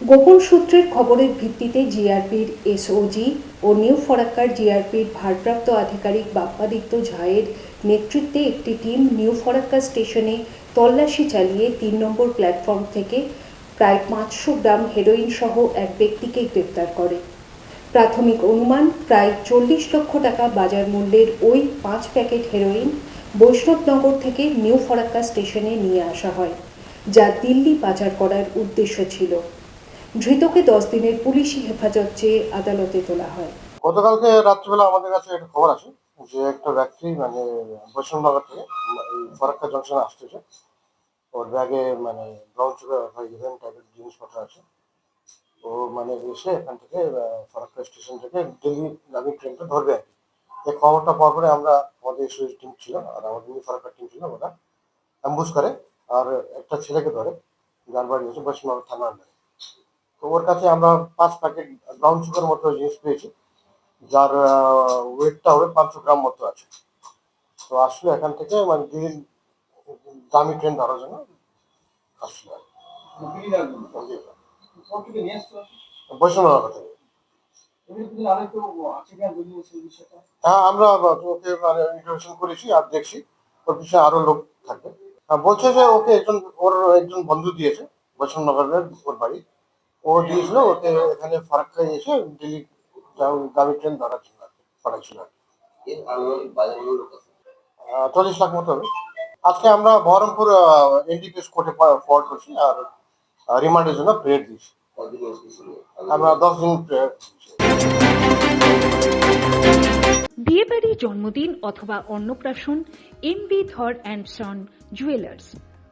গোপন সূত্রের খবরের ভিত্তিতে জিআরপির এসওজি ও নিউ ফরাক্কার জিআরপির ভারপ্রাপ্ত আধিকারিক বাপ্পাদিত্য ঝায়ের নেতৃত্বে একটি টিম নিউ ফরাক্কা স্টেশনে তল্লাশি চালিয়ে তিন নম্বর প্ল্যাটফর্ম থেকে প্রায় পাঁচশো গ্রাম হেরোইন সহ এক ব্যক্তিকে গ্রেপ্তার করে। প্রাথমিক অনুমান, প্রায় চল্লিশ লক্ষ টাকা বাজার মূল্যের ওই পাঁচ প্যাকেট হেরোইন বৈষ্ণবনগর থেকে নিউ ফরাক্কা স্টেশনে নিয়ে আসা হয়, যা দিল্লি পাচার করার উদ্দেশ্য ছিল। ধৃতকে দশ দিনের পুলিশি হেফাজত চেয়ে আদালতে তোলা হয়। গতকালকে রাত্রিবেলা আমাদের কাছে একটা খবর আছে যে একটা ব্যক্তি মানে বৈষ্ণবনগর থেকে ফরাক্কা জংশনে আসতেছে ওর ব্যাগে মানে ব্রাউন সুগার ইভেন টাইপের জিনিসপত্র আছে। ও মানে এসে এখান থেকে ফরাক্কা স্টেশন থেকে দিল্লি গামী ট্রেনটা ধরবে আর কি। এই খবরটা পাওয়ার পরে আমরা, আমাদের এসওএস টিম ছিল, আর আমাদের ফরাক্কা টিম ছিল, ওরা অ্যাম্বুস করে, আর একটা ছেলেকে ধরে, যার বাড়ি হচ্ছে বৈষ্ণবনগর থানা আন্ডারে। তো ওর কাছে আমরা পাঁচ প্যাকেট ব্রাউন সুগার মতো জিনিস পেয়েছি যার ওয়েটটা হবে পাঁচশো গ্রাম মতো আছে। তো আসলে এখান থেকে মানে দিন দামি ট্রেন ধরার জন্য আসলে। বৈষ্ণবনগর থেকে। হ্যাঁ আমরা ওকে মানে ইন্টারভিউশন করেছি আর দেখছি। ওর পিছনে আরও লোক থাকবে। হ্যাঁ, বলছে যে ওকে একজন ওর একজন বন্ধু দিয়েছে বৈষ্ণবনগরের ওর বাড়ি। ও দিয়েছিল ওকে এখানে ফারাক্কায় এসে দিল্লি দামি ট্রেন ধরার জন্য আর কি, পাঠাচ্ছিল আর কি। এর আনুমানিক বাজার মূল্য কত আহ, চল্লিশ লাখ মতো হবে। আজকে আমরা বহরমপুর এনডিপিএস কোর্টে ফরওয়ার্ড করছি আর রিমান্ডের জন্য প্রেয়ার দিয়েছি। আমরা দশ দিন প্রেয়ার বিয়েবাড়ি জন্মদিন অথবা অন্নপ্রাশন M B Dhar and son jewellers.